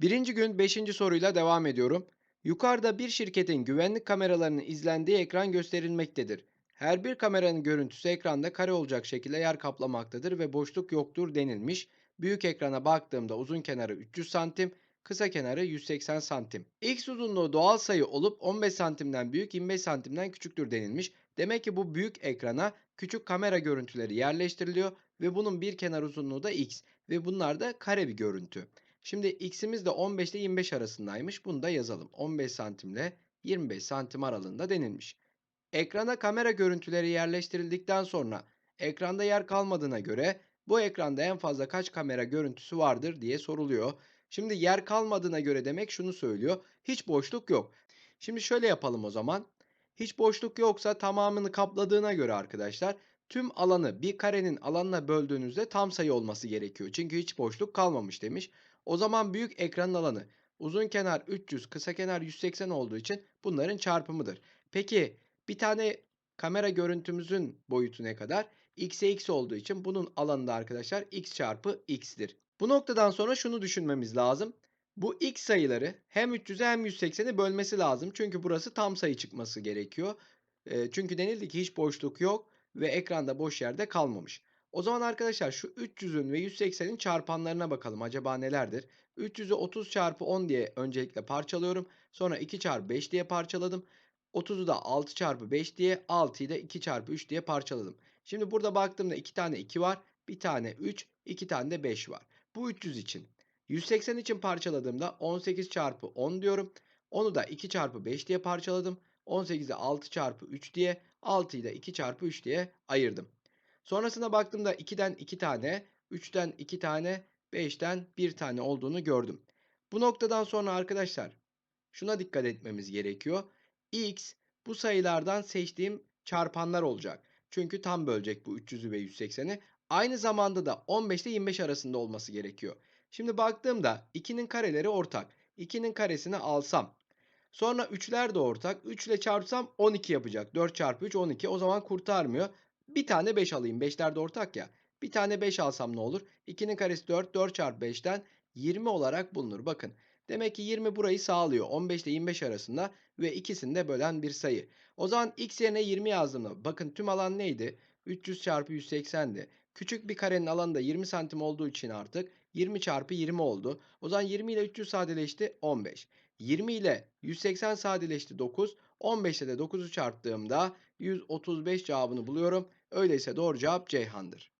Birinci gün 5. soruyla devam ediyorum. Yukarıda bir şirketin güvenlik kameralarının izlendiği ekran gösterilmektedir. Her bir kameranın görüntüsü ekranda kare olacak şekilde yer kaplamaktadır ve boşluk yoktur denilmiş. Büyük ekrana baktığımda uzun kenarı 300 santim, kısa kenarı 180 santim. X uzunluğu doğal sayı olup 15 santimden büyük 25 santimden küçüktür denilmiş. Demek ki bu büyük ekrana küçük kamera görüntüleri yerleştiriliyor ve bunun bir kenar uzunluğu da x ve bunlar da kare bir görüntü. Şimdi x'imiz de 15 ile 25 arasındaymış. Bunu da yazalım. 15 santim ile 25 santim aralığında denilmiş. Ekrana kamera görüntüleri yerleştirildikten sonra ekranda yer kalmadığına göre bu ekranda en fazla kaç kamera görüntüsü vardır diye soruluyor. Şimdi yer kalmadığına göre demek şunu söylüyor. Hiç boşluk yok. Şimdi şöyle yapalım o zaman. Hiç boşluk yoksa tamamını kapladığına göre arkadaşlar tüm alanı bir karenin alanına böldüğünüzde tam sayı olması gerekiyor. Çünkü hiç boşluk kalmamış demiş. O zaman büyük ekranın alanı uzun kenar 300, kısa kenar 180 olduğu için bunların çarpımıdır. Peki bir tane kamera görüntümüzün boyutu ne kadar? x'e x olduğu için bunun alanı da arkadaşlar x çarpı x'tir. Bu noktadan sonra şunu düşünmemiz lazım. Bu x sayıları hem 300'e hem 180'i bölmesi lazım. Çünkü burası tam sayı çıkması gerekiyor. E, çünkü denildi ki hiç boşluk yok ve ekranda boş yerde kalmamış. O zaman arkadaşlar şu 300'ün ve 180'in çarpanlarına bakalım. Acaba nelerdir? 300'ü 30 çarpı 10 diye öncelikle parçalıyorum. Sonra 2 çarpı 5 diye parçaladım. 30'u da 6 çarpı 5 diye 6'yı da 2 çarpı 3 diye parçaladım. Şimdi burada baktığımda 2 tane 2 var. Bir tane 3, 2 tane de 5 var. Bu 300 için. 180 için parçaladığımda 18 çarpı 10 diyorum. Onu da 2 çarpı 5 diye parçaladım. 18'i 6 çarpı 3 diye 6'yı da 2 çarpı 3 diye ayırdım. Sonrasına baktığımda 2'den 2 tane, 3'ten 2 tane, 5'ten 1 tane olduğunu gördüm. Bu noktadan sonra arkadaşlar şuna dikkat etmemiz gerekiyor. X bu sayılardan seçtiğim çarpanlar olacak. Çünkü tam bölecek bu 300'ü ve 180'i. Aynı zamanda da 15 ile 25 arasında olması gerekiyor. Şimdi baktığımda 2'nin kareleri ortak. 2'nin karesini alsam. Sonra 3'ler de ortak. 3 ile çarpsam 12 yapacak. 4 çarpı 3 12. O zaman kurtarmıyor. Bir tane 5 alayım. 5'ler de ortak ya. Bir tane 5 alsam ne olur? 2'nin karesi 4. 4 çarpı 5'ten 20 olarak bulunur. Bakın. Demek ki 20 burayı sağlıyor. 15 ile 25 arasında ve ikisini de bölen bir sayı. O zaman x yerine 20 yazdığımda bakın tüm alan neydi? 300 çarpı 180'di. Küçük bir karenin alanı da 20 santim olduğu için artık 20 çarpı 20 oldu. O zaman 20 ile 300 sadeleşti 15. 20 ile 180 sadeleşti 9. 15 ile de 9'u çarptığımda 135 cevabını buluyorum. Öyleyse doğru cevap Ceyhan'dır.